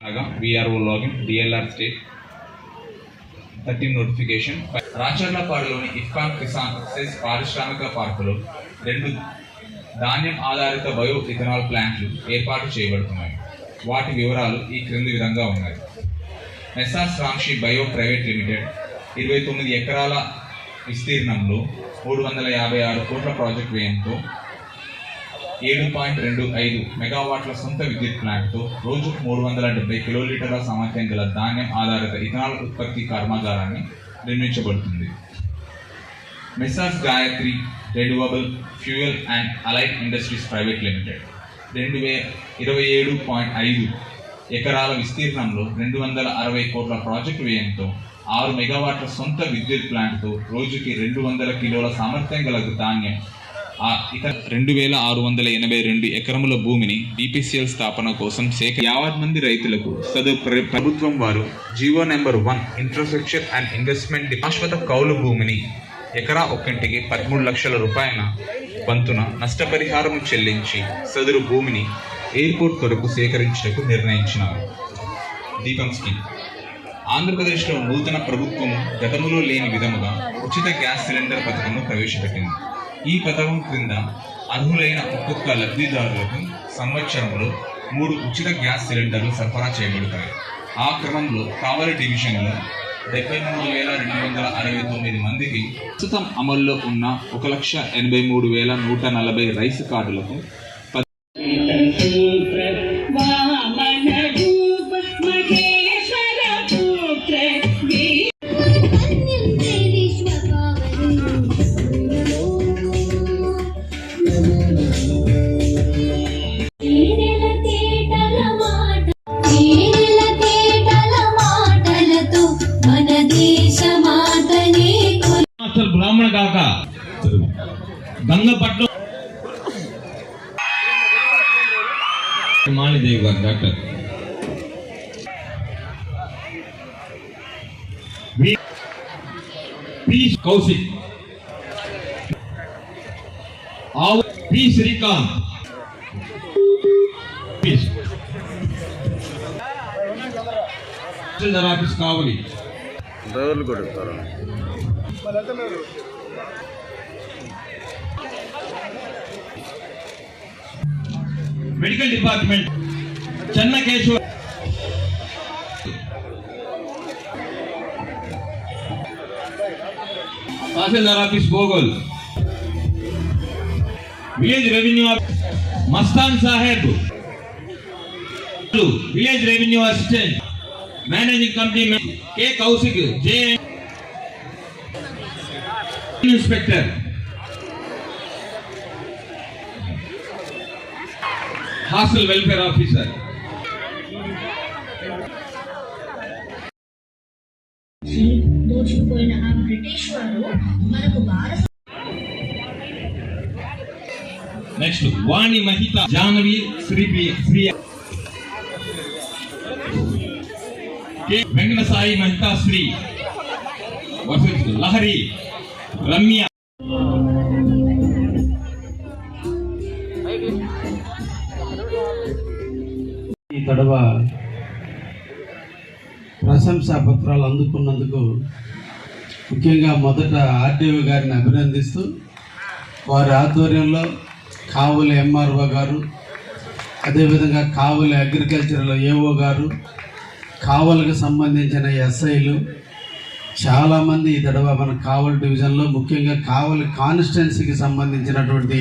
అనగా VRO login DLR state thirteen notification రాచర్లపాడులోని ఇఫ్కాన్ Kisan cess పారిశ్రామిక పార్కులో రెండు ధాన్యం ఆధారిత బయో ఇథనాల్ ప్లాంట్లు ఏర్పాటు చేయబడుతున్నాయి. వాటి వివరాలు ఈ క్రింది విధంగా ఉన్నాయి. ఎస్ఆర్ రామ్షి బయో ప్రైవేట్ లిమిటెడ్ ఇరవై తొమ్మిది ఎకరాల విస్తీర్ణంలో మూడు వందల యాభై ఆరు కోట్ల ప్రాజెక్ట్ వ్యయంతో ఏడు పాయింట్ రెండు ఐదు మెగావాట్ల సొంత విద్యుత్ ప్లాంట్తో రోజుకు మూడు వందల డెబ్బై కిలోలీటర్ల సామర్థ్యం గల ధాన్యం ఆధారిత ఇథనాల్ ఉత్పత్తి కర్మాగారాన్ని నిర్మించబడుతుంది. Messrs Gayatri renewable fuel and allied industries private limited రెండు వే ఇరవై ఏడు పాయింట్ ఐదు ఎకరాల విస్తీర్ణంలో రెండు వందల అరవై కోట్ల ప్రాజెక్టు వ్యయంతో ఆరు మెగావాట్ల సొంత విద్యుత్ ప్లాంట్తో రోజుకి రెండు వందల కిలోల సామర్థ్యం గల ధాన్యం రెండు వేల ఆరు వందల ఎనభై రెండు ఎకరముల భూమిని బీపీసీఎల్ స్థాపన కోసం సేక యావత్ మంది రైతులకు సదు ప్ర- ప్రభుత్వం వారు GO number one infrastructure and investment శాశ్వత కౌలు భూమిని ఎకరా ఒక్కింటికి పదమూడు లక్షల రూపాయల వంతున నష్టపరిహారం చెల్లించి సదరు భూమిని ఎయిర్పోర్ట్ కొరకు సేకరించటకు నిర్ణయించినారు. దీపం స్కీమ్ ఆంధ్రప్రదేశ్లో నూతన ప్రభుత్వం గతంలో లేని విధముగా ఉచిత గ్యాస్ సిలిండర్ పథకంను ప్రవేశపెట్టింది. ఈ పథకం క్రింద అర్హులైన ఒక్కొక్క లబ్ధిదారులకు సంవత్సరంలో మూడు ఉచిత గ్యాస్ సిలిండర్లు సరఫరా చేయబడతాయి. ఆ క్రమంలో కావలి డివిజన్లో డెబ్బై మూడు వేల రెండు వందల అరవై తొమ్మిది మందికి ప్రస్తుతం అమల్లో ఉన్న ఒక లక్ష ఎనభై మూడు వేల నూట నలభై రైస్ కార్డులకు మాణిదేవి గారు డాక్టర్ వి- పి కౌశిక్ ఆవు P Srikanth P- tahsildar office Kavali medical department Chennakeshwar tahsildar office Gogol village revenue office Mastan Saheb village revenue assistant managing company K Kaushik J inspector hostel welfare officer అధ్యక్షుడు వాణి మహిత జాహ్నవి శ్రీప్రియ శ్రీయ వెంకట సాయి మహితా శ్రీ లహరి రమ్య ఈ తడవ ప్రశంసా పత్రాలు అందుకున్నందుకు ముఖ్యంగా మొదట RDO గారిని అభినందిస్తూ వారి ఆధ్వర్యంలో కావుల ఎంఆర్ఓ గారు అదేవిధంగా కావుల అగ్రికల్చర్లో ఏఓ గారు కావలకు సంబంధించిన ఎస్ఐలు చాలామంది ఈ తడవ మన కావల్ డివిజన్లో ముఖ్యంగా కావల్ కాన్స్టిట్యున్సీకి సంబంధించినటువంటి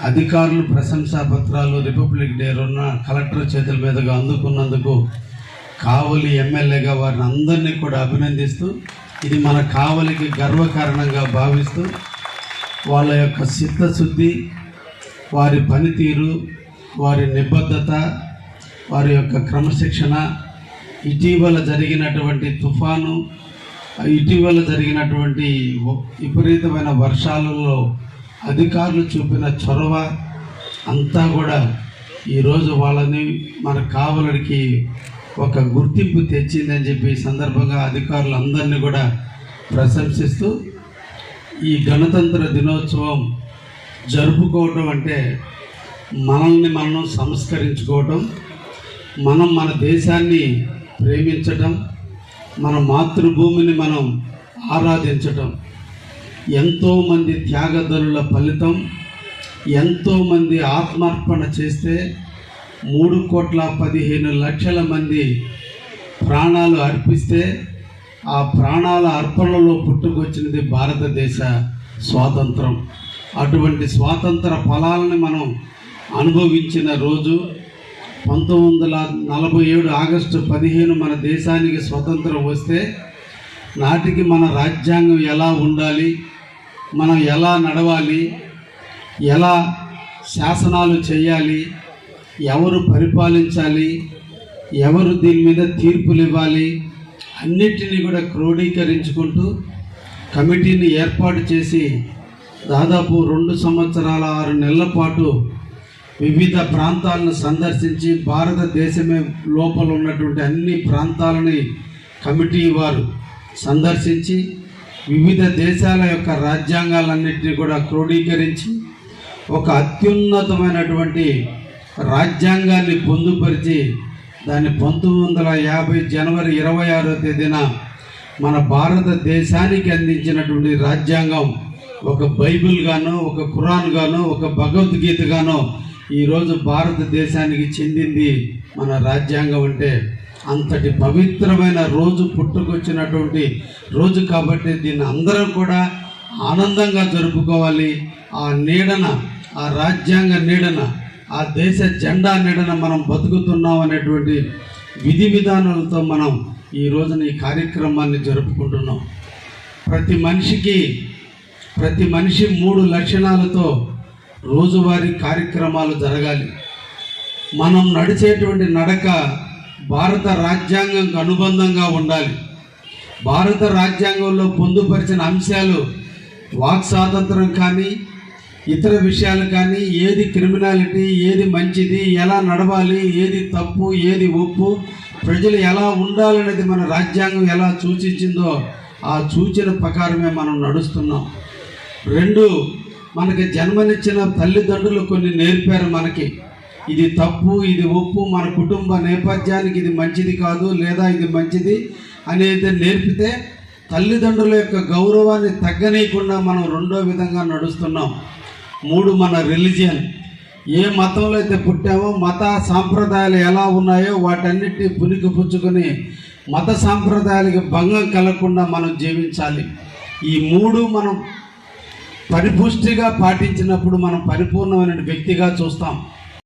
అధికారులు ప్రశంసా పత్రాలు రిపబ్లిక్ డే ఉన్న కలెక్టర్ చేతుల మీదుగా అందుకున్నందుకు కావలి ఎమ్మెల్యేగా వారిని అందరినీ కూడా అభినందిస్తూ ఇది మన కావలికి గర్వకారణంగా భావిస్తూ వాళ్ళ యొక్క చిత్తశుద్ధి వారి పనితీరు వారి నిబద్ధత వారి యొక్క క్రమశిక్షణ ఇటీవల జరిగినటువంటి తుఫాను ఇటీవల జరిగినటువంటి విపరీతమైన వర్షాలలో అధికారులు చూపిన చొరవ అంతా కూడా ఈరోజు వాళ్ళని మన కావలడికి ఒక గుర్తింపు తెచ్చిందని చెప్పి సందర్భంగా సందర్భంగా అధికారులందరినీ కూడా ప్రశంసిస్తూ ఈ గణతంత్ర దినోత్సవం జరుపుకోవటం అంటే మనల్ని మనం సంస్కరించుకోవటం మనం మన దేశాన్ని ప్రేమించటం మన మాతృభూమిని మనం ఆరాధించటం. ఎంతోమంది త్యాగదరుల ఫలితం ఎంతోమంది ఆత్మార్పణ చేస్తే మూడు కోట్ల పదిహేను లక్షల మంది ప్రాణాలు అర్పిస్తే ఆ ప్రాణాల అర్పణలో పుట్టుకొచ్చినది భారతదేశ స్వాతంత్రం. అటువంటి స్వాతంత్ర ఫలాలను మనం అనుభవించిన రోజు పంతొమ్మిది వందల నలభై ఏడు ఆగస్టు పదిహేను మన దేశానికి స్వతంత్రం వస్తే నాటికి మన రాజ్యాంగం ఎలా ఉండాలి మనం ఎలా నడవాలి ఎలా శాసనాలు చేయాలి ఎవరు పరిపాలించాలి ఎవరు దీని మీద తీర్పులు ఇవ్వాలి అన్నిటినీ కూడా క్రోడీకరించుకుంటూ కమిటీని ఏర్పాటు చేసి దాదాపు రెండు సంవత్సరాల ఆరు నెలల పాటు వివిధ ప్రాంతాలను సందర్శించి భారతదేశమే లోపల ఉన్నటువంటి అన్ని ప్రాంతాలని కమిటీ వారు సందర్శించి వివిధ దేశాల యొక్క రాజ్యాంగాలన్నింటినీ కూడా క్రోడీకరించి ఒక అత్యున్నతమైనటువంటి రాజ్యాంగాన్ని పొందుపరిచి దాన్ని పంతొమ్మిది వందల యాభై జనవరి ఇరవై ఆరో తేదీన మన భారతదేశానికి అందించినటువంటి రాజ్యాంగం ఒక బైబిల్ గాను ఒక ఖురాన్ గాను ఒక భగవద్గీత గాను ఈరోజు భారతదేశానికి చెందింది మన రాజ్యాంగం అంటే అంతటి పవిత్రమైన రోజు పుట్టుకొచ్చినటువంటి రోజు కాబట్టి దీన్ని అందరం కూడా ఆనందంగా జరుపుకోవాలి. ఆ నీడన ఆ రాజ్యాంగ నీడన ఆ దేశ జెండా నీడన మనం బతుకుతున్నాం అనేటువంటి విధి విధానాలతో మనం ఈ రోజున ఈ కార్యక్రమాన్ని జరుపుకుంటున్నాం. ప్రతి మనిషికి ప్రతి మనిషి మూడు లక్షణాలతో రోజువారీ కార్యక్రమాలు జరగాలి. మనం నడిచేటువంటి నడక భారత రాజ్యాంగంకు అనుబంధంగా ఉండాలి. భారత రాజ్యాంగంలో పొందుపరిచిన అంశాలు వాక్ స్వాతంత్రం కానీ ఇతర విషయాలు కానీ ఏది క్రిమినాలిటీ ఏది మంచిది ఎలా నడవాలి ఏది తప్పు ఏది ఒప్పు ప్రజలు ఎలా ఉండాలనేది మన రాజ్యాంగం ఎలా సూచించిందో ఆ సూచన ప్రకారమే మనం నడుస్తున్నాం. రెండు మనకి జన్మనిచ్చిన తల్లిదండ్రులు కొన్ని నేర్పారు మనకి. ఇది తప్పు ఇది ఒప్పు మన కుటుంబ నేపథ్యానికి ఇది మంచిది కాదు లేదా ఇది మంచిది అనేది నేర్పితే తల్లిదండ్రుల యొక్క గౌరవాన్ని తగ్గనీయకుండా మనం రెండో విధంగా నడుస్తున్నాం. మూడు మన రిలీజియన్. ఏ మతంలో అయితే పుట్టామో మత సాంప్రదాయాలు ఎలా ఉన్నాయో వాటన్నిటిని పునికి పుచ్చుకొని మత సాంప్రదాయాలకి భంగం కలగకుండా మనం జీవించాలి. ఈ మూడు మనం పరిపుష్టిగా పాటించినప్పుడు మనం పరిపూర్ణమైన వ్యక్తిగా చూస్తాం.